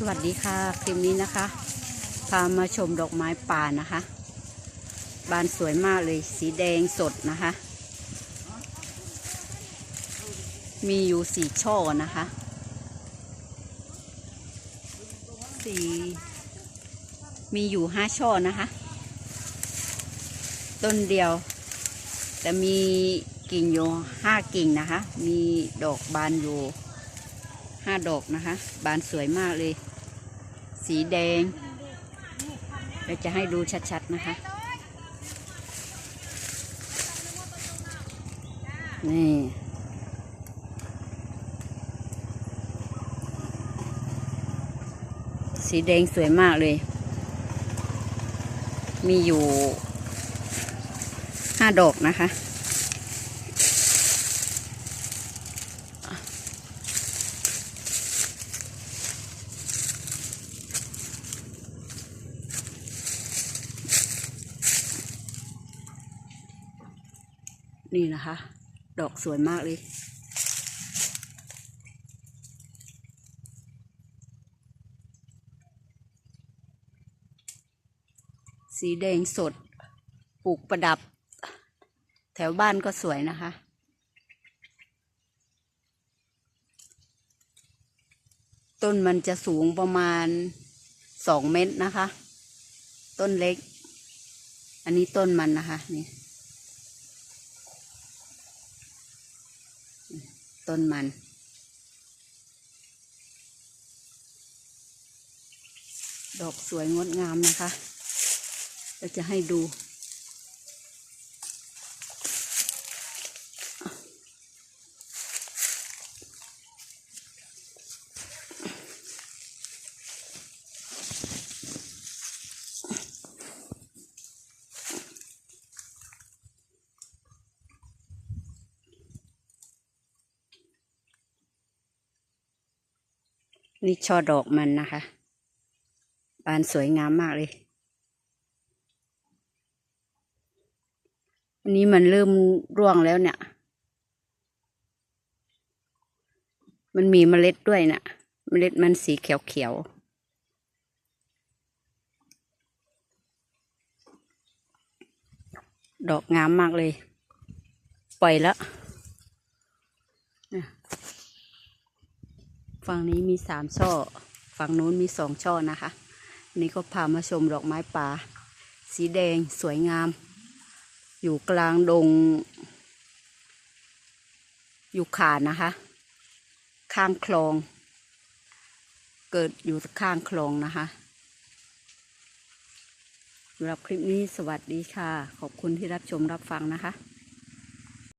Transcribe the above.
สวัสดีค่ะคลิปนี้นะคะ พามาชมดอกไม้ป่านะคะ บานสวยมากเลยสีแดงสดนะคะ มีอยู่สี่ช่อนะคะ สีมีอยู่ห้าช่อนะคะ ต้นเดียว แต่มีกิ่งอยู่ห้ากิ่งนะคะ มีดอกบานอยู่ห้าดอกนะคะ บานสวยมากเลย สีแดง เดี๋ยวจะให้ดูชัดๆนะคะ นี่สีแดงสวยมากเลย มีอยู่ห้าดอกนะคะ นี่นะคะ ดอกสวยมากเลย สีแดงสด ปลูกประดับ แถวบ้านก็สวยนะคะต้นมันจะสูงประมาณสองเมตรนะคะ ต้นเล็ก อันนี้ต้นมันนะคะนี่ ต้นมัน ดอกสวยงดงามนะคะ เราจะให้ดู นี่ช่อดอกมันนะคะ บานสวยงามมากเลย อันนี้มันเริ่มร่วงแล้วเนี่ย มันมีเมล็ดด้วยนะ่ะ เมล็ดมันสีเขียวๆดอกงามมากเลย ปล่อยแล้วน่ะ ฝั่งนี้มีสามช่อ ฝั่งนู้นมีสองช่อนะคะ นี่ก็พามาชมดอกไม้ป่า สีแดงสวยงาม อยู่กลางดงอยู่ขานะคะ ข้างคลอง เกิดอยู่ข้างคลองนะคะสำหรับคลิปนี้สวัสดีค่ะ ขอบคุณที่รับชมรับฟังนะคะ